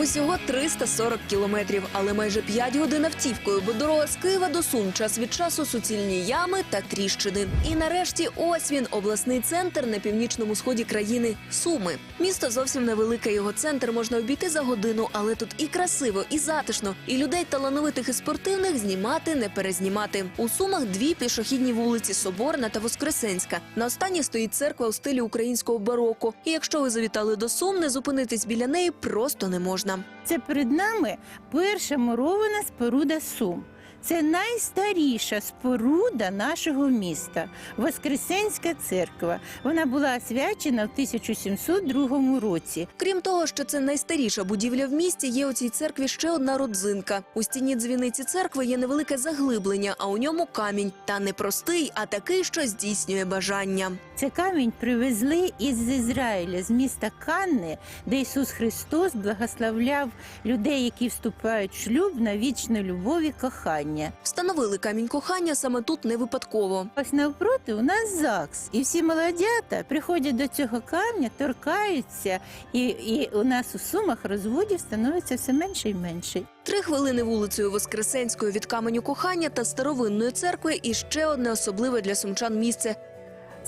Усього 340 кілометрів, але майже 5 годин автівкою, бо дорога з Києва до Сум час від часу суцільні ями та тріщини. І нарешті ось він, обласний центр на північному сході країни Суми. Місто зовсім невелике. Його центр можна обійти за годину, але тут і красиво, і затишно, і людей талановитих і спортивних знімати не перезнімати. У Сумах дві пішохідні вулиці Соборна та Воскресенська. На останній стоїть церква у стилі українського бароко. І якщо ви завітали до Сум, не зупинитись біля неї просто не можна. Це перед нами перша мурована споруда Сум. Це найстаріша споруда нашого міста Воскресенська церква. Вона була освячена в 1702 році. Крім того, що це найстаріша будівля в місті, є у цій церкві ще одна родзинка. У стіні дзвіниці церкви є невелике заглиблення, а у ньому камінь. Та не простий, а такий, що здійснює бажання. Це камінь привезли із Ізраїля, з міста Канни, де Ісус Христос благословляв людей, які вступають в шлюб на вічну любов і кохання. Встановили камінь кохання саме тут не випадково. Ось навпроти у нас ЗАГС, і всі молодята приходять до цього камня, торкаються, і, і у нас у сумах розводів становиться все менше і менше. Три хвилини вулицею Воскресенською від каменю кохання та старовинної церкви і ще одне особливе для сумчан місце.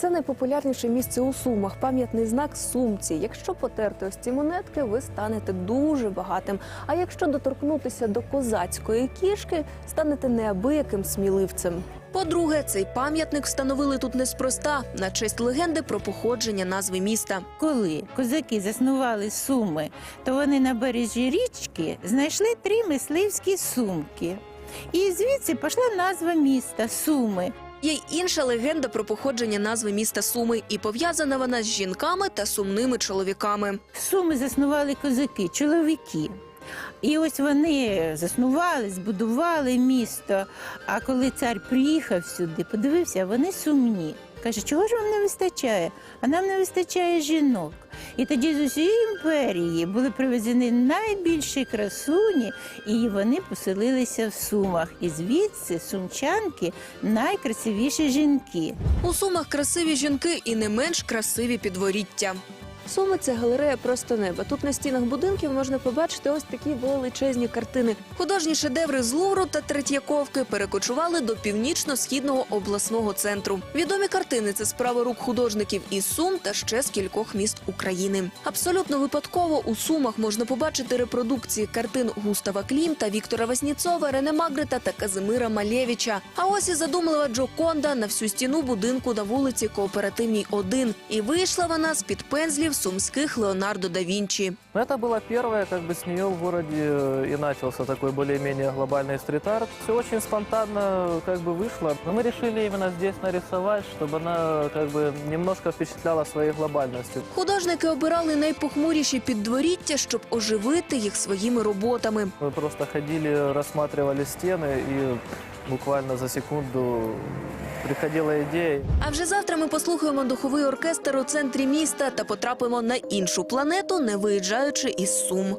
Це найпопулярніше місце у Сумах, пам'ятний знак Сумці. Якщо потерти ось ці монетки, ви станете дуже багатим. А якщо доторкнутися до козацької кішки, станете неабияким сміливцем. По-друге, цей пам'ятник встановили тут неспроста на честь легенди про походження назви міста. Коли козаки заснували суми, то вони на бережі річки знайшли три мисливські сумки. І звідси пішла назва міста Суми. Є й інша легенда про походження назви міста Суми, і пов'язана вона з жінками та сумними чоловіками. Суми заснували козаки, чоловіки. І ось вони заснували, збудували місто. А коли цар приїхав сюди, подивився, вони сумні. Каже, чого ж вам не вистачає? А нам не вистачає жінок. І тоді з усієї імперії були привезені найбільші красуні, і вони поселилися в Сумах. І звідси сумчанки найкрасивіші жінки. У Сумах красиві жінки і не менш красиві підворіття. Суми це галерея просто неба. Тут на стінах будинків можна побачити ось такі величезні картини. Художні шедеври з Лувру та Третьяковки перекочували до північно-східного обласного центру. Відомі картини це справа рук художників із Сум та ще з кількох міст України. Абсолютно випадково у Сумах можна побачити репродукції картин Густава Клімта, Віктора Васніцова, Рене Магрита та Казимира Малєвича. А ось і задумлива Джоконда на всю стіну будинку на вулиці Кооперативній 1. І вийшла вона з під пензлів сумських Леонардо да Вінчі. Но это была первая, как бы с нее в городе э, и начался такой более-менее глобальный стрит-арт. Все очень спонтанно как бы вышло. Но мы решили именно здесь нарисовать, чтобы она как бы немножко впечатляла своей глобальностью. Художники обирали найпохмуріші піддворіття, щоб оживити їх своїми роботами. Мы просто ходили, рассматривали стены и буквально за секунду приходила ідея. А вже завтра ми послухаємо духовий оркестр у центрі міста та потрапимо на іншу планету, не виїжджаючи із Сум.